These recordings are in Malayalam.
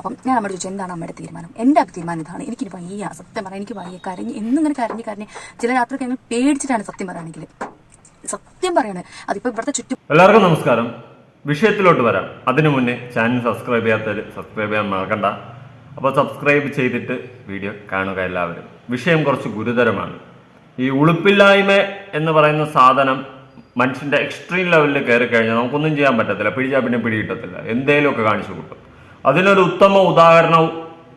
അപ്പം ഞാൻ അമ്മയോട് ചോദിച്ചു എന്താണ് അമ്മയുടെ തീരുമാനം? എന്റെ തീരുമാനം ഇതാണ്. എനിക്കിനി വയ്യ സത്യം പറയാം എനിക്ക് വയ്യ. കരഞ്ഞ് എന്നിങ്ങനെ കരഞ്ഞ് കരഞ്ഞ് ചില രാത്രിയൊക്കെ ഞങ്ങൾ പേടിച്ചിട്ടാണ് സത്യം പറയുകയാണെങ്കിൽ. സത്യം പറയണേ. അതിപ്പോൾ ഇവിടുത്തെ ചുറ്റും എല്ലാവർക്കും നമസ്കാരം. വിഷയത്തിലോട്ട് വരാം. അതിനു മുന്നേ ചാനൽ സബ്സ്ക്രൈബ് ചെയ്യാത്തവർ സബ്സ്ക്രൈബ് ചെയ്യാൻ മറക്കണ്ട. അപ്പോൾ സബ്സ്ക്രൈബ് ചെയ്തിട്ട് വീഡിയോ കാണുക എല്ലാവരും. വിഷയം കുറച്ച് ഗുരുതരമാണ്. ഈ ഉളുപ്പില്ലായ്മ എന്ന് പറയുന്ന സാധനം മനുഷ്യന്റെ എക്സ്ട്രീം ലെവലിൽ കയറി കഴിഞ്ഞാൽ നമുക്കൊന്നും ചെയ്യാൻ പറ്റത്തില്ല. പിടിച്ചാൽ പിന്നെ പിടികിട്ടത്തില്ല. എന്തേലുമൊക്കെ കാണിച്ചു കൂട്ടും. അതിനൊരു ഉത്തമ ഉദാഹരണം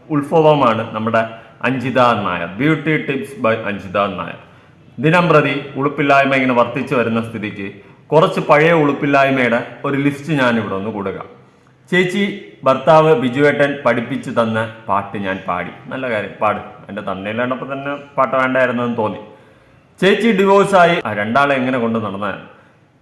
ഉത്ഭവമാണ് നമ്മുടെ Anjitha Nair. Beauty tips by Anjitha Nair. ദിനം പ്രതി ഉളുപ്പില്ലായ്മ ഇങ്ങനെ വർദ്ധിച്ചു വരുന്ന സ്ഥിതിക്ക് കുറച്ച് പഴയ ഉളുപ്പില്ലായ്മയുടെ ഒരു ലിസ്റ്റ് ഞാൻ ഇവിടെ ഒന്ന് കൊടുക്ക ചേച്ചി ഭർത്താവ് ബിജുവേട്ടൻ പഠിപ്പിച്ചു തന്ന പാട്ട് ഞാൻ പാടി. നല്ല കാര്യം. പാട്. എന്റെ തന്നയിലാണ്ടപ്പോൾ തന്നെ പാട്ട് വേണ്ടായിരുന്നെന്ന് തോന്നി. ചേച്ചി ഡിവോഴ്സായി രണ്ടാളെ എങ്ങനെ കൊണ്ട് നടന്നാൽ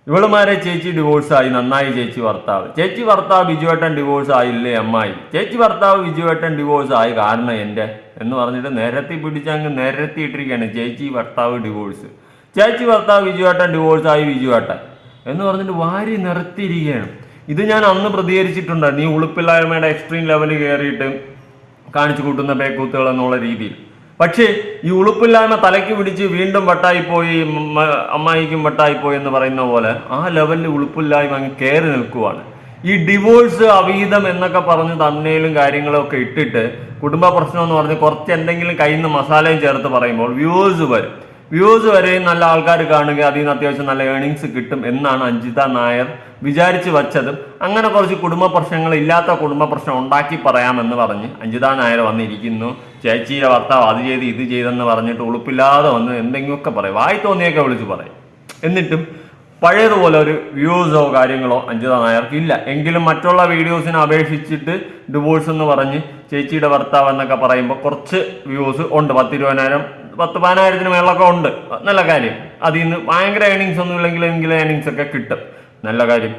ഇവളുമാരെ ചേച്ചി ഡിവോഴ്സായി നന്നായി ചേച്ചി ഭർത്താവ്. ചേച്ചി ഭർത്താവ് ബിജുവേട്ടൻ ഡിവോഴ്സ് ആയില്ലേ അമ്മായി? ചേച്ചി ഭർത്താവ് ബിജുവേട്ടൻ ഡിവോഴ്സ് ആയി കാരണം എന്റെ എന്ന് പറഞ്ഞിട്ട് നിരത്തി പിടിച്ചങ്ങ് നേരത്തെ ഇട്ടിരിക്കുകയാണ് ചേച്ചി ഭർത്താവ് ഡിവോഴ്സ് ചേച്ചി ഭർത്താവ് ബിജുവേട്ടൻ ഡിവോഴ്സ് ആയി ബിജുവേട്ടൻ എന്ന് പറഞ്ഞിട്ട് വാരി നിരത്തിയിരിക്കുകയാണ് ഇത് ഞാൻ അന്ന് പ്രതികരിച്ചിട്ടുണ്ട്. നീ ഉളുപ്പില്ലായ്മയുടെ എക്സ്ട്രീം ലെവലിൽ കയറിയിട്ട് കാണിച്ചു കൂട്ടുന്ന പേക്കൂത്തുകൾ എന്നുള്ള രീതിയിൽ. പക്ഷേ ഈ ഉളുപ്പില്ലായ്മ തലയ്ക്ക് പിടിച്ച് വീണ്ടും വട്ടായിപ്പോയി അമ്മായിക്കും വട്ടായിപ്പോയി എന്ന് പറയുന്ന പോലെ ആ ലെവലിൽ ഉളുപ്പില്ലായ്മ അങ്ങ് കയറി നിൽക്കുവാണ്. ഈ ഡിവോഴ്സ് അവീതം എന്നൊക്കെ പറഞ്ഞ് തന്നേലും കാര്യങ്ങളൊക്കെ ഇട്ടിട്ട് കുടുംബ പ്രശ്നം എന്ന് പറഞ്ഞ് കുറച്ച് എന്തെങ്കിലും കയ്യിൽ നിന്ന് മസാലയും ചേർത്ത് പറയുമ്പോൾ വ്യൂവേഴ്സ് വരും. വ്യൂവേഴ്സ് വരെയും നല്ല ആൾക്കാർ കാണുക അതിൽ നിന്ന് അത്യാവശ്യം നല്ല ഏണിങ്സ് കിട്ടും എന്നാണ് അഞ്ജിത നായർ വിചാരിച്ചു വച്ചതും. അങ്ങനെ കുറച്ച് കുടുംബ പ്രശ്നങ്ങൾ ഇല്ലാത്ത കുടുംബ പ്രശ്നം ഉണ്ടാക്കി പറയാമെന്ന് പറഞ്ഞ് അഞ്ജിത നായർ വന്നിരിക്കുന്നു. ചേച്ചിയുടെ ഭർത്താവ് അത് ചെയ്ത് ഇത് ചെയ്തെന്ന് പറഞ്ഞിട്ട് ഉളുപ്പില്ലാതെ വന്ന് എന്തെങ്കിലുമൊക്കെ പറയും. വായി തോന്നിയൊക്കെ വിളിച്ച് പറയും. എന്നിട്ടും പഴയതുപോലെ ഒരു വ്യൂസോ കാര്യങ്ങളോ അഞ്ജിത നായർക്ക് ഇല്ല. എങ്കിലും മറ്റുള്ള വീഡിയോസിനെ അപേക്ഷിച്ചിട്ട് ഡിവോഴ്സ് എന്ന് പറഞ്ഞ് ചേച്ചിയുടെ ഭർത്താവ് എന്നൊക്കെ പറയുമ്പോൾ കുറച്ച് വ്യൂസ് ഉണ്ട്. പത്ത് ഇരുപതിനായിരം പത്ത് പതിനായിരത്തിന് മേളൊക്കെ ഉണ്ട്. നല്ല കാര്യം. അതിൽ നിന്ന് ഭയങ്കര ഏണിങ്സ് ഒന്നും ഇല്ലെങ്കിൽ എങ്കിലും ഏണിങ്സ് ഒക്കെ കിട്ടും. നല്ല കാര്യം.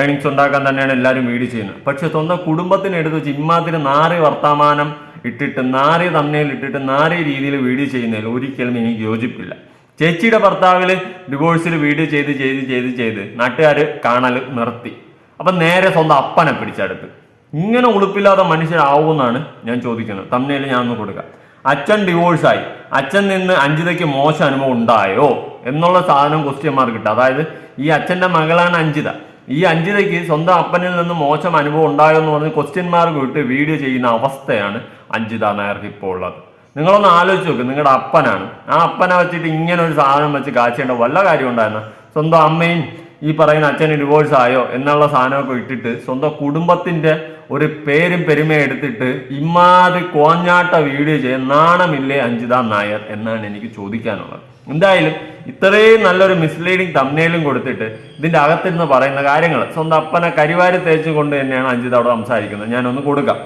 ഏണിങ്സ് ഉണ്ടാക്കാൻ തന്നെയാണ് എല്ലാവരും വീട് ചെയ്യുന്നത്. പക്ഷെ സ്വന്തം കുടുംബത്തിന് എടുത്ത് വെച്ച് ഇമ്മാതിരി നാറി വർത്തമാനം ഇട്ടിട്ട് നാറി തമ്മയിൽ ഇട്ടിട്ട് നാറി രീതിയിൽ വീഡിയോ ചെയ്യുന്നതിൽ ഒരിക്കലും എനിക്ക് യോജിപ്പില്ല. ചേച്ചിയുടെ ഭർത്താവിൽ ഡിവോഴ്സിൽ വീഡിയോ ചെയ്ത് ചെയ്ത് ചെയ്ത് ചെയ്ത് നാട്ടുകാർ കാണൽ നിർത്തി. അപ്പം നേരെ സ്വന്തം അപ്പനെ പിടിച്ചെടുത്ത്. ഇങ്ങനെ ഉളുപ്പില്ലാത്ത മനുഷ്യരാവുമെന്നാണ് ഞാൻ ചോദിക്കുന്നത്. തമ്മിൽ ഞാൻ ഒന്ന് കൊടുക്കാം. അച്ഛൻ ഡിവോഴ്സായി അച്ഛൻ നിന്ന് അഞ്ജിതയ്ക്ക് മോശം അനുഭവം ഉണ്ടായോ? എന്നുള്ള സാധനം ക്വസ്റ്റ്യൻ മാർക്ക് കിട്ടുക അതായത് ഈ അച്ഛന്റെ മകളാണ് അഞ്ജിത. ഈ അഞ്ജിതയ്ക്ക് സ്വന്തം അപ്പനിൽ നിന്ന് മോശം അനുഭവം ഉണ്ടായോ എന്ന് പറഞ്ഞ് ക്വസ്റ്റ്യൻ മാർക്ക് വിട്ട് വീഡിയോ ചെയ്യുന്ന അവസ്ഥയാണ് അഞ്ജിത നായർക്ക് ഇപ്പോൾ ഉള്ളത്. നിങ്ങളൊന്ന് ആലോചിച്ച് നോക്ക്. നിങ്ങളുടെ അപ്പനാണ്. ആ അപ്പനെ വെച്ചിട്ട് ഇങ്ങനെ ഒരു സാധനം വെച്ച് കാച്ചേണ്ട വല്ല കാര്യം ഉണ്ടായിരുന്ന? സ്വന്തം അമ്മയും ഈ പറയുന്ന അച്ഛന് ഡിവോഴ്സ് ആയോ എന്നുള്ള സാധനമൊക്കെ ഇട്ടിട്ട് സ്വന്തം കുടുംബത്തിന്റെ ഒരു പേരും പെരുമയും എടുത്തിട്ട് ഇമാതിരി കോഞ്ഞാട്ട വീഡിയോ ചെയ്യാൻ നാണമില്ലേ അഞ്ജിത നായർ എന്നാണ് എനിക്ക് ചോദിക്കാനുള്ളത്. എന്തായാലും ഇത്രയും നല്ലൊരു മിസ്ലീഡിങ് തമ്മനയിലും കൊടുത്തിട്ട് ഇതിന്റെ അകത്തിരുന്ന് പറയുന്ന കാര്യങ്ങൾ സ്വന്തം അപ്പനെ കരിവാരി തേച്ചുകൊണ്ട് തന്നെയാണ് അഞ്ജിത അവിടെ സംസാരിക്കുന്നത്. ഞാനൊന്ന് കൊടുക്കാം.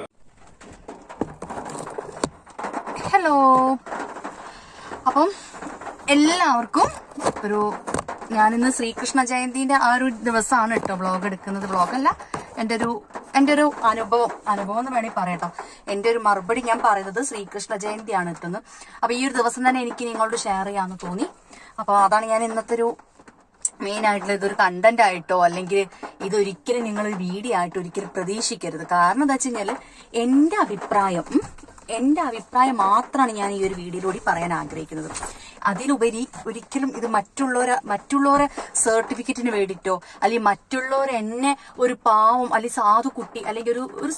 ഹലോ അപ്പം എല്ലാവർക്കും ഒരു ഞാനിന്ന് ശ്രീകൃഷ്ണ ജയന്തിന്റെ ആ ഒരു ദിവസമാണ് കേട്ടോ ബ്ലോഗ് എടുക്കുന്നത്. വ്ളോഗല്ല എന്റെ ഒരു എന്റെ ഒരു അനുഭവം അനുഭവം എന്ന് വേണമെങ്കിൽ പറയട്ടോ. എന്റെ ഒരു മറുപടി ഞാൻ പറയുന്നത് ശ്രീകൃഷ്ണ ജയന്തിയാണ് എത്തുന്നത് അപ്പോൾ ഈ ഒരു ദിവസം തന്നെ എനിക്ക് നിങ്ങളോട് ഷെയർ ചെയ്യാമെന്ന് തോന്നി. അപ്പോൾ അതാണ് ഞാൻ ഇന്നത്തെ ഒരു മെയിൻ ആയിട്ടുള്ള ഇതൊരു കണ്ടന്റ് ആയിട്ടോ അല്ലെങ്കിൽ ഇതൊരിക്കലും നിങ്ങൾ വീഡിയോ ആയിട്ട് ഒരിക്കലും പ്രതീക്ഷിക്കരുത്. കാരണം എന്താ വെച്ച് കഴിഞ്ഞാൽ എന്റെ അഭിപ്രായം എന്റെ അഭിപ്രായം മാത്രമാണ് ഞാൻ ഈ ഒരു വീഡിയോയിലൂടെ പറയാൻ ആഗ്രഹിക്കുന്നത്. അതിലുപരി ഒരിക്കലും ഇത് മറ്റുള്ളവരെ മറ്റുള്ളവരെ സർട്ടിഫിക്കറ്റിന് വേണ്ടിയിട്ടോ അല്ലെങ്കിൽ മറ്റുള്ളവർ എന്നെ ഒരു പാവം അല്ലെങ്കിൽ സാധു കുട്ടി അല്ലെങ്കിൽ ഒരു ഒരു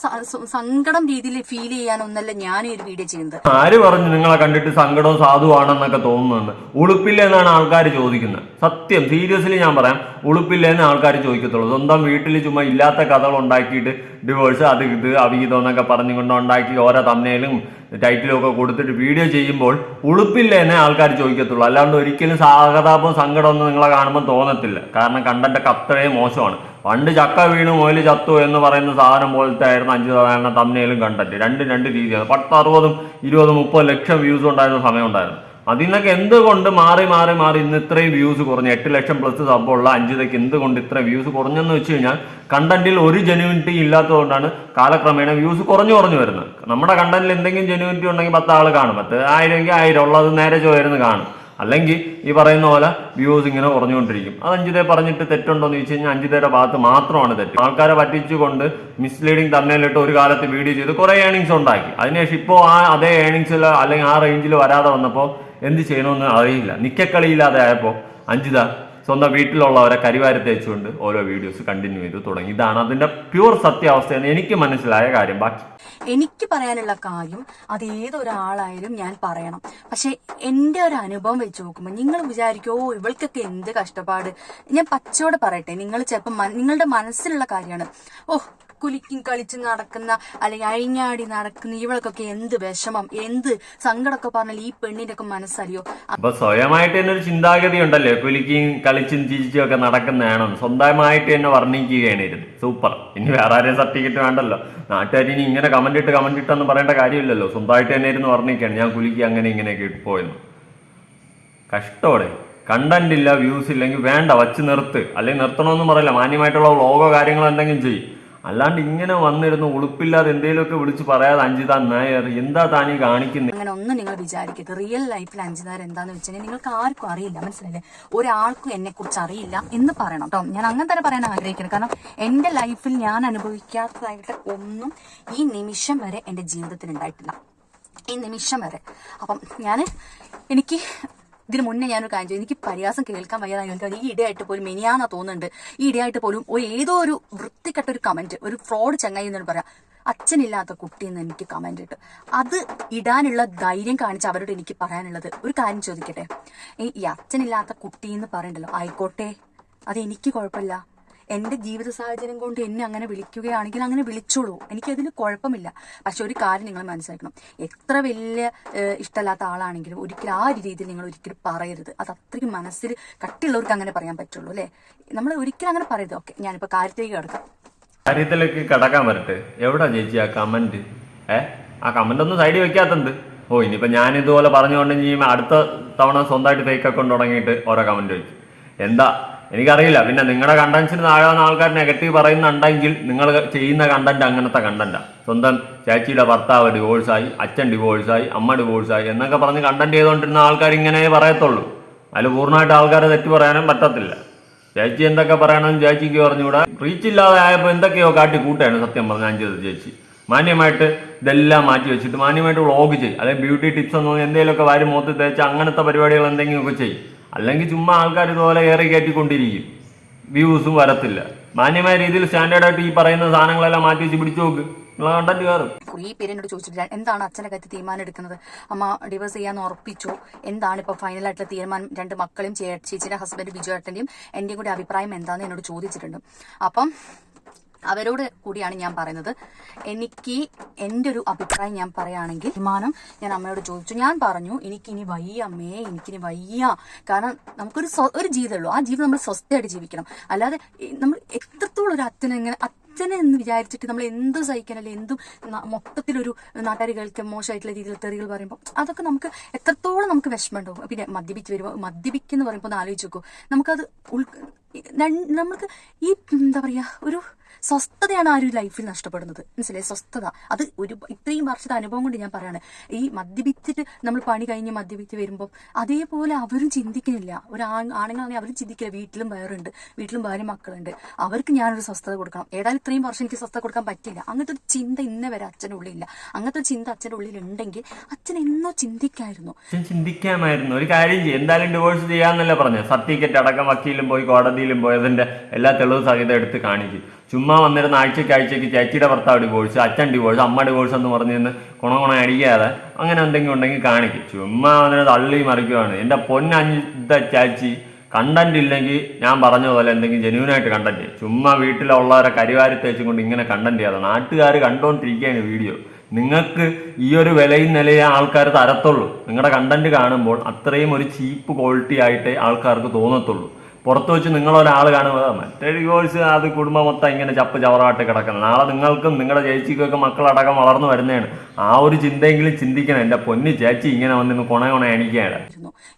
സങ്കടം രീതിയിൽ ഫീൽ ചെയ്യാനൊന്നല്ല ഞാൻ ഈ ഒരു വീഡിയോ ചെയ്യുന്നത്. ആര് പറഞ്ഞു നിങ്ങളെ കണ്ടിട്ട് സങ്കടവും സാധുവാണെന്നൊക്കെ തോന്നുന്നുണ്ട്? ഉളുപ്പില്ല എന്നാണ് ആൾക്കാർ ചോദിക്കുന്നത്. സത്യം സീരിയസ്ലി ഞാൻ പറയാം ഉളുപ്പില്ല എന്ന് ആൾക്കാർ ചോദിക്കത്തുള്ളൂ. സ്വന്തം വീട്ടിൽ ചുമ്മാ ഇല്ലാത്ത കഥകൾ ഉണ്ടാക്കിയിട്ട് ഡിവോഴ്സ് അത് ഇത് അവീതം എന്നൊക്കെ പറഞ്ഞുകൊണ്ട് ഉണ്ടാക്കി ഓരോ തമ്മയിലും ടൈറ്റിലും ഒക്കെ കൊടുത്തിട്ട് വീഡിയോ ചെയ്യുമ്പോൾ ഉളുപ്പില്ല എന്നേ ആൾക്കാർ ചോദിക്കത്തുള്ളൂ. അല്ലാണ്ട് ഒരിക്കലും സഹതാപം സങ്കടം ഒന്നും നിങ്ങളെ കാണുമ്പോൾ തോന്നത്തില്ല. കാരണം കണ്ടന്റ് ഒക്കെ അത്രയും മോശമാണ്. പണ്ട് ചക്ക വീണു മുയൽ ചത്തു എന്ന് പറയുന്ന സാധനം പോലത്തെ ആയിരുന്നു അഞ്ച് സാധാരണ തമ്മയിലും കണ്ടന്റ് രണ്ട് രണ്ട് രീതിയാണ്. പത്ത് അറുപതും ഇരുപതും മുപ്പത് ലക്ഷം വ്യൂസ് ഉണ്ടായിരുന്ന സമയം ഉണ്ടായിരുന്നു. അതിൽ നിന്നൊക്കെ എന്തുകൊണ്ട് മാറി മാറി മാറി ഇന്ന് ഇത്രയും വ്യൂസ് കുറഞ്ഞു? എട്ട് ലക്ഷം പ്ലസ് സബ്ബുള്ള അഞ്ചിതയ്ക്ക് എന്തുകൊണ്ട് ഇത്ര വ്യൂസ് കുറഞ്ഞെന്ന് വെച്ച് കഴിഞ്ഞാൽ കണ്ടന്റിൽ ഒരു ജെനുവിനിറ്റി ഇല്ലാത്തതുകൊണ്ടാണ് കാലക്രമേണ വ്യൂസ് കുറഞ്ഞു കുറഞ്ഞു വരുന്നത്. നമ്മുടെ കണ്ടന്റിൽ എന്തെങ്കിലും ജെനുവിനിറ്റി ഉണ്ടെങ്കിൽ പത്ത് ആൾ കാണും. പത്ത് ആയിരം എങ്കിൽ ആയിരം ഉള്ളത് നേരെ ചോരുന്ന് കാണും. അല്ലെങ്കിൽ ഈ പറയുന്ന പോലെ വ്യൂസ് ഇങ്ങനെ കുറഞ്ഞുകൊണ്ടിരിക്കും. അത് അഞ്ചിതേ പറഞ്ഞിട്ട് തെറ്റുണ്ടോ എന്ന് ചോദിച്ചു കഴിഞ്ഞാൽ അഞ്ചിതയുടെ ഭാഗത്ത് മാത്രമാണ് തെറ്റ്. ആൾക്കാരെ പറ്റിച്ചുകൊണ്ട് മിസ്ലീഡിങ് തന്നേലിട്ട് ഒരു കാലത്ത് വീഡിയോ ചെയ്ത് കുറേ ഏണിങ്സ് ഉണ്ടാക്കി. അതിനുശേഷം ഇപ്പോൾ ആ അതേ ഏണിങ്സിൽ അല്ലെങ്കിൽ ആ റേഞ്ചിൽ വരാതെ വന്നപ്പോൾ എന്ത് ചെയ്യണമെന്ന് അറിയില്ല. നിക്കക്കളിയില്ലാതെ ആയപ്പോൾ അഞ്ജിത സ്വന്തം വീട്ടിലുള്ളവരെ കരിവാരി തേച്ചുകൊണ്ട് ഓരോ വീഡിയോസ് കണ്ടിന്യൂ ചെയ്തു തുടങ്ങി. ഇതാണ് അതിന്റെ പ്യൂർ സത്യാവസ്ഥയെന്ന് എനിക്ക് മനസ്സിലായ കാര്യം. ബാക്കി എനിക്ക് പറയാനുള്ള കാര്യം അത് ഏതൊരാളായാലും ഞാൻ പറയണം. പക്ഷെ എന്റെ ഒരു അനുഭവം വെച്ച് നോക്കുമ്പോൾ നിങ്ങൾ വിചാരിക്കോ ഇവൾക്കൊക്കെ എന്ത് കഷ്ടപ്പാട്. ഞാൻ പച്ചയോടെ പറയട്ടെ നിങ്ങൾ ചിലപ്പോൾ നിങ്ങളുടെ മനസ്സിലുള്ള കാര്യമാണ്. ഓ കുലിക്കും കളിച്ച് നടക്കുന്ന അല്ലെങ്കിൽ അഴിഞ്ഞാടി നടക്കുന്ന ഇവൾക്കൊക്കെ എന്ത് വിഷമം? എന്ത് സങ്കടമൊക്കെ പറഞ്ഞാൽ ഈ പെണ്ണിന്റെ ഒക്കെ മനസ്സറിയോ? അപ്പൊ സ്വയമായിട്ട് തന്നെ ഒരു ചിന്താഗതി ഉണ്ടല്ലേ കുലിക്കും കളിച്ചും ചിരിച്ചും ഒക്കെ നടക്കുന്നതാണോ സ്വന്തമായിട്ട് തന്നെ വർണിക്കുകയാണ് ഇരുന്ന് സൂപ്പർ. ഇനി വേറെ ആരെയും സർട്ടിഫിക്കറ്റ് വേണ്ടല്ലോ. നാട്ടുകാരി ഇനി ഇങ്ങനെ കമന്റ് ഇട്ട് കമന്റ് ഇട്ടെന്ന് പറയേണ്ട കാര്യമില്ലല്ലോ. സ്വന്തമായിട്ട് തന്നെ ഇരുന്ന് വർണിക്കുകയാണ്. ഞാൻ കുലിക്ക് അങ്ങനെ ഇങ്ങനെയൊക്കെ പോയെന്ന്. കഷ്ടോടെ. കണ്ടന്റ് ഇല്ല വ്യൂസ് ഇല്ലെങ്കിൽ വേണ്ട. വച്ച് നിർത്ത്. അല്ലെങ്കിൽ നിർത്തണമെന്നും പറയില്ല. മാന്യമായിട്ടുള്ള വ്ളോഗോ കാര്യങ്ങളോ എന്തെങ്കിലും ചെയ്യും. അല്ലാണ്ട് ഇങ്ങനെ വന്നിരുന്നു ഉളുപ്പില്ലാതെ എന്തെങ്കിലുമൊക്കെ വിളിച്ച് പറയാതെ അഞ്ചിതാ നായർ എന്താ താനീ കാണിക്കുന്നത് അങ്ങനെ ഒന്നും നിങ്ങൾ വിചാരിക്കരുത്. റിയൽ ലൈഫിൽ അഞ്ചിതാർ എന്താന്ന് വെച്ചാൽ നിങ്ങൾക്ക് ആർക്കും അറിയില്ല മനസ്സിലല്ലേ ഒരാൾക്കും എന്നെ കുറിച്ച് അറിയില്ല എന്ന് പറയണം കേട്ടോ. ഞാൻ അങ്ങനെ തന്നെ പറയാൻ ആഗ്രഹിക്കുന്നത് കാരണം എന്റെ ലൈഫിൽ ഞാൻ അനുഭവിക്കാത്തതായിട്ട് ഒന്നും ഈ നിമിഷം വരെ എന്റെ ജീവിതത്തിൽ ഉണ്ടായിട്ടില്ല. ഈ നിമിഷം വരെ. അപ്പം ഞാൻ എനിക്ക് ഇതിന് മുന്നേ ഞാനൊരു കാര്യം ചെയ്തു. എനിക്ക് പരിഹാസം കേൾക്കാൻ വയ്യാതായി ഈ ഇടയായിട്ട് പോലും മെനിയാന്നാ തോന്നുന്നുണ്ട്. ഈ ഇടയായിട്ട് പോലും ഒരു ഏതോ ഒരു വൃത്തിക്കെട്ട ഒരു കമന്റ് ഒരു ഫ്രോഡ് ചങ്ങായി എന്നോട് പറയാം. അച്ഛനില്ലാത്ത കുട്ടി എന്ന് എനിക്ക് കമന്റ് ഇട്ട്. അത് ഇടാനുള്ള ധൈര്യം കാണിച്ച് അവരോട് എനിക്ക് പറയാനുള്ളത്. ഒരു കാര്യം ചോദിക്കട്ടെ? ഈ അച്ഛനില്ലാത്ത കുട്ടി എന്ന് പറയണ്ടല്ലോ. ആയിക്കോട്ടെ. അത് എനിക്ക് കുഴപ്പമില്ല. എന്റെ ജീവിത സാഹചര്യം കൊണ്ട് എന്നെ അങ്ങനെ വിളിക്കുകയാണെങ്കിൽ അങ്ങനെ വിളിച്ചോളൂ. എനിക്കതിൽ കുഴപ്പമില്ല. പക്ഷെ ഒരു കാര്യം നിങ്ങൾ മനസ്സിലാക്കണം. എത്ര വലിയ ഇഷ്ടമല്ലാത്ത ആളാണെങ്കിലും ഒരിക്കലും ആ ഒരു രീതിയിൽ നിങ്ങൾ ഒരിക്കലും പറയരുത്. അത് അത്രയ്ക്ക് മനസ്സിൽ കട്ടിയുള്ളവർക്ക് അങ്ങനെ പറയാൻ പറ്റുള്ളൂ അല്ലേ? നമ്മൾ ഒരിക്കലും അങ്ങനെ പറയരുത്. ഓക്കെ ഞാനിപ്പോൾ കാര്യത്തേക്ക് കിടക്കാം. കാര്യത്തിലേക്ക് കടക്കാൻ വരട്ടെ. എവിടാ ചേച്ചി ആ കമന്റ്? ഏ? ആ കമന്റ് ഒന്നും സൈഡിൽ വെക്കാത്തത് ഓ ഇനിയിപ്പോ ഞാൻ ഇതുപോലെ പറഞ്ഞുകൊണ്ട് ഇനി അടുത്ത തവണ സ്വന്തമായിട്ട് ഫേക്ക് തുടങ്ങിയിട്ട് ഓരോ കമന്റ് വെച്ചു എന്താ എനിക്കറിയില്ല. പിന്നെ നിങ്ങളുടെ കണ്ടന്റ്സിന് താഴാവുന്ന ആൾക്കാർ നെഗറ്റീവ് പറയുന്നുണ്ടെങ്കിൽ നിങ്ങൾ ചെയ്യുന്ന കണ്ടന്റ് അങ്ങനത്തെ കണ്ടന്റാ സ്വന്തം ചേച്ചിയുടെ ഭർത്താവ് ഡിവോഴ്സായി അച്ഛൻ ഡിവോഴ്സായി അമ്മ ഡിവോഴ്സായി എന്നൊക്കെ പറഞ്ഞ് കണ്ടന്റ് ചെയ്തുകൊണ്ടിരുന്ന ആൾക്കാർ ഇങ്ങനെ പറയത്തുള്ളൂ. അതിൽ പൂർണമായിട്ട് ആൾക്കാരെ തെറ്റി പറയാനും പറ്റത്തില്ല. ചേച്ചി എന്തൊക്കെ പറയണമെന്ന് ചേച്ചിക്ക് പറഞ്ഞുകൂടെ. റീച്ച് ഇല്ലാതെ ആയപ്പോൾ എന്തൊക്കെയോ കാട്ടി കൂട്ടുകയാണ് സത്യം പറഞ്ഞ ഞാൻ ചെയ്തത് ചേച്ചി. മാന്യമായിട്ട് ഇതെല്ലാം മാറ്റി വെച്ചിട്ട് മാന്യമായിട്ട് വ്ളോഗ് ചെയ്യും. അല്ലെങ്കിൽ ബ്യൂട്ടി ടിപ്സ് എന്നോ എന്തെങ്കിലുമൊക്കെ വാരി മുഖത്ത് തേച്ച് അങ്ങനത്തെ പരിപാടികൾ എന്തെങ്കിലുമൊക്കെ ചെയ്യും. അല്ലെങ്കിൽ ചുമ്മാ ആൾക്കാർ ഇതുപോലെ ഏറി കയറ്റിക്കൊണ്ടിരിക്കും. വ്യൂസും വരത്തില്ല. മാന്യമായ രീതിയിൽ സ്റ്റാൻഡേർഡായിട്ട് ഈ പറയുന്ന സാധനങ്ങളെല്ലാം മാറ്റി വെച്ച് പിടിച്ചു നോക്ക്. നിങ്ങൾ കണ്ടന്റ് കയറും ചോദിച്ചിട്ട് എന്താണ് അച്ഛനെ കത്തി തീരുമാനം എടുക്കുന്നത്? അമ്മ ഡിവോഴ്സ് ചെയ്യാന്ന് ഉറപ്പിച്ചു. എന്താണ് ഇപ്പോൾ ഫൈനലായിട്ടുള്ള തീരുമാനം? രണ്ട് മക്കളും ചേച്ചിയുടെ ഹസ്ബൻഡ് ബിജു ഏട്ടന്റെയും എന്റെയും കൂടി അഭിപ്രായം എന്താണെന്ന് എന്നോട് ചോദിച്ചിട്ടുണ്ട്. അപ്പം അവരോട് കൂടിയാണ് ഞാൻ പറയുന്നത്. എനിക്ക് എന്റെ ഒരു അഭിപ്രായം ഞാൻ പറയുകയാണെങ്കിൽ വിമാനം ഞാൻ അമ്മയോട് ചോദിച്ചു. ഞാൻ പറഞ്ഞു എനിക്കിനി വയ്യ അമ്മേ എനിക്കിനി വയ്യ. കാരണം നമുക്കൊരു ഒരു ജീവിതമുള്ളൂ ആ ജീവിതം നമ്മൾ സ്വസ്ഥമായിട്ട് ജീവിക്കണം. അല്ലാതെ നമ്മൾ എത്രത്തോളം ഒരു അച്ഛനെ ഇങ്ങനെ അച്ഛനെ എന്ന് വിചാരിച്ചിട്ട് നമ്മൾ എന്ത് അല്ലെങ്കിൽ എന്തും മൊത്തത്തിലൊരു നാട്ടുകാരികൾക്ക് മോശമായിട്ടുള്ള രീതിയിൽ തെറികൾ പറയുമ്പോൾ അതൊക്കെ നമുക്ക് എത്രത്തോളം നമുക്ക് വിഷമം ഉണ്ടാവും പിന്നെ മദ്യപിച്ച് വരുമ്പോൾ മദ്യപിക്കുന്ന പറയുമ്പോൾ ഒന്ന് ആലോചിച്ച് നോക്കൂ. നമുക്കത് ഉൾ നമ്മൾക്ക് ഈ എന്താ പറയുക ഒരു സ്വസ്ഥതയാണ് ആ ഒരു ലൈഫിൽ നഷ്ടപ്പെടുന്നത്. മനസ്സിലായി? സ്വസ്ഥത. അത് ഒരു ഇത്രയും വർഷത്തെ അനുഭവം കൊണ്ട് ഞാൻ പറയാണ്. ഈ മദ്യപിച്ചിട്ട് നമ്മൾ പണി കഴിഞ്ഞ് മദ്യപിച്ച് വരുമ്പോൾ അതേപോലെ അവരും ചിന്തിക്കുന്നില്ല. ഒരു ആണുങ്ങളാണെങ്കിൽ അവരും ചിന്തിക്കില്ല. വീട്ടിലും വേറുണ്ട്. വീട്ടിലും ഭാര്യ മക്കളുണ്ട്. അവർക്ക് ഞാനൊരു സ്വസ്ഥത കൊടുക്കണം. ഏതായാലും ഇത്രയും വർഷം എനിക്ക് സ്വസ്ഥത കൊടുക്കാൻ പറ്റില്ല. അങ്ങനത്തെ ഒരു ചിന്ത ഇന്ന വരെ അച്ഛന്റെ ഉള്ളിലില്ല. അങ്ങനത്തെ ഒരു ചിന്ത അച്ഛന്റെ ഉള്ളിൽ ഉണ്ടെങ്കിൽ അച്ഛൻ എന്നോ ചിന്തിക്കായിരുന്നു. ചിന്തിക്കാമായിരുന്നു. ഒരു കാര്യം ചെയ്യും. എന്തായാലും ഡിവോഴ്സ് ചെയ്യാന്നല്ലേ പറഞ്ഞു സർട്ടിഫിക്കറ്റ് അടക്കം വക്കീലും പോയി കോടതിയിലും പോയതിന്റെ എല്ലാ തെളിവ് സഹിതം എടുത്ത് കാണിക്കും. ചുമ്മാ വന്നിരുന്ന ആഴ്ചയ്ക്ക് ആഴ്ചയ്ക്ക് ചേച്ചിയുടെ ഭർത്താവ് ഡിവോഴ്സ് അച്ഛൻ ഡിവോഴ്സ് അമ്മ ഡിവോഴ്സ് എന്ന് പറഞ്ഞിരുന്ന് ഗുണ കുണ അടിക്കാതെ അങ്ങനെ എന്തെങ്കിലും ഉണ്ടെങ്കിൽ കാണിക്കും. ചുമ്മാ വന്നിട്ട് തള്ളി മറിക്കുവാണ്. എന്റെ പൊന്നഞ്ച ചാച്ചി കണ്ടന്റ് ഇല്ലെങ്കിൽ ഞാൻ പറഞ്ഞ പോലെ എന്തെങ്കിലും ജെന്യൂനായിട്ട് കണ്ടന്റ്. ചുമ്മാ വീട്ടിലുള്ളവരെ കരിവാരി തേച്ചും കൊണ്ട് ഇങ്ങനെ കണ്ടന്റ് ചെയ്യാതെ. നാട്ടുകാർ കണ്ടോണ്ടിരിക്കുകയാണ് വീഡിയോ നിങ്ങൾക്ക് ഈ ഒരു വിലയും നിലയെ ആൾക്കാർ തരത്തുള്ളൂ. നിങ്ങളുടെ കണ്ടന്റ് കാണുമ്പോൾ അത്രയും ഒരു ചീപ്പ് ക്വാളിറ്റി ആയിട്ടേ ആൾക്കാർക്ക് തോന്നത്തുള്ളൂ. പുറത്ത് വെച്ച് നിങ്ങളൊരാൾ കാണുന്നത് മറ്റേ കോഴ്സ് അത് കുടുംബം മൊത്തം ഇങ്ങനെ ചപ്പ് ചവറായിട്ട് കിടക്കണം നാളെ നിങ്ങൾക്കും നിങ്ങളുടെ ചേച്ചിക്കൊക്കെ മക്കളടക്കം വളർന്നു വരുന്നതാണ്. ആ ഒരു ചിന്തയെങ്കിലും ചിന്തിക്കണം. എന്റെ പൊന്നു ചേച്ചി ഇങ്ങനെ വന്നിന്ന് കൊണ കൊണ എണിക്കുകയാണ്.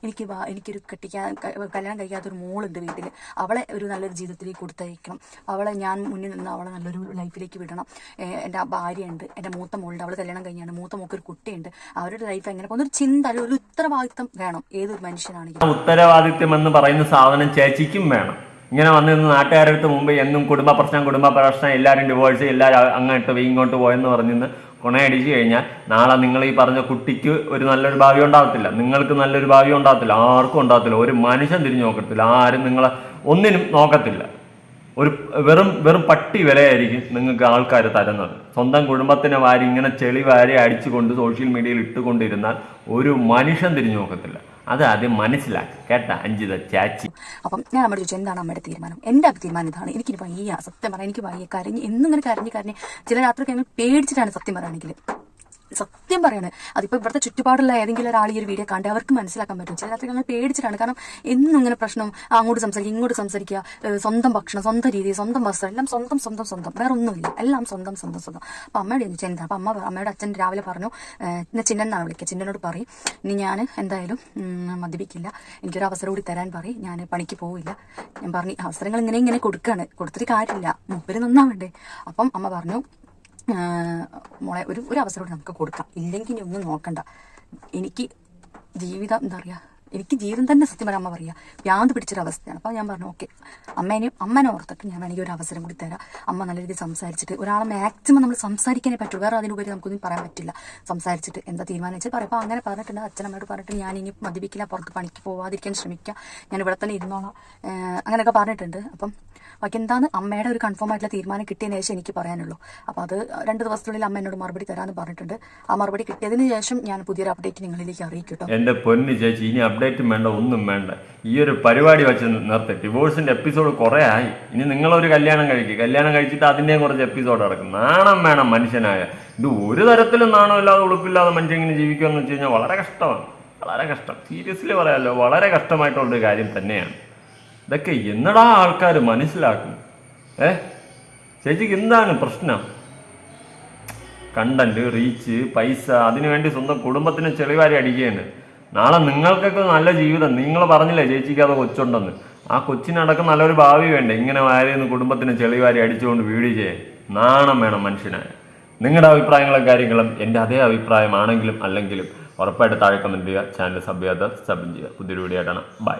എനിക്ക് എനിക്കൊരു കെട്ടിക്കാൻ കല്യാണം കഴിക്കാത്തൊരു മോളുണ്ട് വീട്ടിൽ അവളെ ഒരു നല്ലൊരു ജീവിതത്തിലേക്ക് കൊടുത്തയക്കണം. അവളെ ഞാൻ മുന്നിൽ നിന്ന് അവളെ നല്ലൊരു ലൈഫിലേക്ക് വിടണം. എന്റെ ഭാര്യയുണ്ട്. എന്റെ മൂത്ത മോളുണ്ട്. അവൾ കല്യാണം കഴിഞ്ഞാണ്. മൂത്ത മോക്ക് ഒരു കുട്ടിയുണ്ട്. അവരുടെ ലൈഫ് എങ്ങനെ ഒരു ചിന്ത ഒരു ഉത്തരവാദിത്വം വേണം. ഏതൊരു മനുഷ്യനാണെങ്കിലും. ഉത്തരവാദിത്വം എന്ന് പറയുന്ന സാധനം ചേച്ചിക്കും വേണം. ഇങ്ങനെ വന്നു നിന്ന് നാട്ടുകാരടുത്ത് മുമ്പ് എന്നും കുടുംബ പ്രശ്നം കുടുംബ പ്രശ്നം എല്ലാവരും ഡിവോഴ്സ് എല്ലാവരും അങ്ങോട്ട് ഇങ്ങോട്ട് പോയെന്ന് പറഞ്ഞിന്ന് കുണയടിച്ചു കഴിഞ്ഞാൽ നാളെ നിങ്ങൾ ഈ പറഞ്ഞ കുട്ടിക്ക് ഒരു നല്ലൊരു ഭാവി ഉണ്ടാകത്തില്ല. നിങ്ങൾക്ക് നല്ലൊരു ഭാവി ഉണ്ടാകത്തില്ല. ആർക്കും ഉണ്ടാകത്തില്ല. ഒരു മനുഷ്യൻ തിരിഞ്ഞു നോക്കത്തില്ല. ആരും നിങ്ങളെ ഒന്നിനും നോക്കത്തില്ല. ഒരു വെറും വെറും പട്ടി വിലയായിരിക്കും നിങ്ങൾക്ക് ആൾക്കാർ തരുന്നത്. സ്വന്തം കുടുംബത്തിനെ വാരി ഇങ്ങനെ ചെളി വാരി അടിച്ചുകൊണ്ട് സോഷ്യൽ മീഡിയയിൽ ഇട്ടുകൊണ്ടിരുന്നാൽ ഒരു മനുഷ്യൻ തിരിഞ്ഞു നോക്കത്തില്ല. അത് ആദ്യം മനസ്സിലാക്കി. കേട്ട? അഞ്ചിത ചാച്ചി. അപ്പം ഞാൻ അമ്മയുടെ ചോദിച്ചു എന്താണ് അമ്മയുടെ തീരുമാനം? എന്റെ തീരുമാനം ഇതാണ്. എനിക്കിനി വയ്യ. സത്യം പറയാം എനിക്ക് വയ്യ. കരഞ്ഞ് എന്നും ഇങ്ങനെ കരഞ്ഞ് കരഞ്ഞ് ചില രാത്രിയൊക്കെ ഞങ്ങൾ പേടിച്ചിട്ടാണ് സത്യം പറയുകയാണെങ്കിൽ സത്യം പറയാണ്. അതിപ്പോ ഇവിടുത്തെ ചുറ്റുപാടുള്ള ഏതെങ്കിലും ഒരാൾ ഈ ഒരു വീഡിയോ കണ്ട് അവർക്ക് മനസ്സിലാക്കാൻ പറ്റും. ചില രാത്രി ഞങ്ങൾ പേടിച്ചിട്ടാണ്. കാരണം എന്നും ഇങ്ങനെ പ്രശ്നം അങ്ങോട്ട് സംസാരിക്കുക ഇങ്ങോട്ട് സംസാരിക്കുക സ്വന്തം ഭക്ഷണം സ്വന്തം രീതി സ്വന്തം വസ്ത്രം എല്ലാം സ്വന്തം സ്വന്തം സ്വന്തം. വേറെ ഒന്നുമില്ല. എല്ലാം സ്വന്തം സ്വന്തം സ്വന്തം. അപ്പം അമ്മയോട് ചോദിച്ചു എന്താ അപ്പം അമ്മ അമ്മയുടെ അച്ഛൻ രാവിലെ പറഞ്ഞു എന്നെ ചിന്നൻ എന്നാണ് വിളിക്കുക ചിന്നനോട് പറയും ഇനി ഞാൻ എന്തായാലും മദ്യപിക്കില്ല. എനിക്കൊരു അവസരം കൂടി തരാൻ പറയും. ഞാൻ പണിക്ക് പോവില്ല. ഞാൻ പറഞ്ഞു അവസരങ്ങൾ ഇങ്ങനെ ഇങ്ങനെ കൊടുക്കുകയാണ് കൊടുത്തിട്ട് കാര്യമില്ല. മുപ്പര് നന്നാവണ്ടേ? അപ്പം അമ്മ പറഞ്ഞു മോളെ ഒരു ഒരു അവസരം കൂടി നമുക്ക് കൊടുക്കാം. ഇല്ലെങ്കിൽ ഇനി ഒന്നും നോക്കണ്ട. എനിക്ക് ജീവിതം എന്താ പറയുക എനിക്ക് ജീവൻ തന്നെ സത്യം പറയാൻ അമ്മ പറയുക വ്യാന്ത് പിടിച്ചൊരു അവസ്ഥയാണ്. അപ്പോൾ ഞാൻ പറഞ്ഞു ഓക്കെ അമ്മേനെ അമ്മനെ ഓർത്തിട്ട് ഞാൻ വേണമെങ്കിൽ ഒരു അവസരം കൂടി തരാം. അമ്മ നല്ല രീതിയിൽ സംസാരിച്ചിട്ട് ഒരാളെ മാക്സിമം നമ്മൾ സംസാരിക്കാനേ പറ്റുള്ളൂ. വേറെ അതിനുപരി നമുക്കൊന്നും പറയാൻ പറ്റില്ല. സംസാരിച്ചിട്ട് എന്താ തീരുമാനം വെച്ചാൽ പറയാം. അപ്പോൾ അങ്ങനെ പറഞ്ഞിട്ടുണ്ട്. അച്ഛനമ്മയോട് പറഞ്ഞിട്ട് ഞാൻ ഇനി മദ്യപിക്കില്ല പുറത്ത് പണിക്ക് പോവാതിരിക്കാൻ ശ്രമിക്കുക ഞാൻ ഇവിടെ തന്നെ ഇരുന്നോളാം. അങ്ങനെയൊക്കെ പറഞ്ഞിട്ടുണ്ട്. അപ്പം ബാക്കി എന്താണ്? അമ്മയുടെ ഒരു കൺഫേം ആയിട്ടുള്ള തീരുമാനം കിട്ടിയതിന് ശേഷം എനിക്ക് പറയാനുള്ളൂ. അപ്പോൾ അത് രണ്ട് ദിവസത്തിനുള്ളിൽ അമ്മ എന്നോട് മറുപടി തരാമെന്ന് പറഞ്ഞിട്ടുണ്ട്. ആ മറുപടി കിട്ടിയതിന് ശേഷം ഞാൻ പുതിയൊരു അപ്ഡേറ്റ് നിങ്ങളിലേക്ക് അറിയിക്കും കേട്ടോ പൊന്ന് ചേച്ചി ഇനി അപ്ഡേറ്റും വേണ്ട ഒന്നും വേണ്ട. ഈ ഒരു പരിപാടി വെച്ച് നിർത്തി. ഡിവോഴ്സിന്റെ എപ്പിസോഡ് കുറേ ആയി. ഇനി നിങ്ങളൊരു കല്യാണം കഴിക്കുക കല്യാണം കഴിച്ചിട്ട് അതിന്റെയും കുറച്ച് എപ്പിസോഡ് നടക്കും. നാണം വേണം മനുഷ്യനായ. ഇത് ഒരു തരത്തിലും നാണമില്ലാതെ ഉളുപ്പില്ലാതെ മനുഷ്യൻ ഇങ്ങനെ ജീവിക്കുമെന്ന് വെച്ച് കഴിഞ്ഞാൽ വളരെ കഷ്ടമാണ്. വളരെ കഷ്ടം. സീരിയസ്ലി പറയാമല്ലോ വളരെ കഷ്ടമായിട്ടുള്ളൊരു കാര്യം തന്നെയാണ്. ഇതൊക്കെ എന്നടാ ആൾക്കാർ മനസ്സിലാക്കും? ഏ? ചേച്ചിക്ക് എന്താണ് പ്രശ്നം? കണ്ടന്റ് റീച്ച് പൈസ അതിനുവേണ്ടി സ്വന്തം കുടുംബത്തിന് ചെളിവാരി അടിക്കുകയാണ്. നാളെ നിങ്ങൾക്കൊക്കെ നല്ല ജീവിതം. നിങ്ങൾ പറഞ്ഞില്ലേ ചേച്ചിക്ക് അത് കൊച്ചുണ്ടെന്ന്. ആ കൊച്ചിനടക്കം നല്ലൊരു ഭാവി വേണ്ടേ? ഇങ്ങനെ വാരിന്ന് കുടുംബത്തിന് ചെളിവാരി അടിച്ചുകൊണ്ട് വീഡിയോ ചെയ്യാൻ നാണം വേണം മനുഷ്യനായ നിങ്ങളുടെ അഭിപ്രായങ്ങളും കാര്യങ്ങളും എന്റെ അതേ അഭിപ്രായമാണെങ്കിലും അല്ലെങ്കിലും ഉറപ്പായിട്ട് താഴെ കമന്റ് ചെയ്യുക. ചാനൽ സബ് ചെയ്യാത്ത ചെയ്യുക. പുതിയൊരു വീഡിയോ ആയിട്ടാണ് ബൈ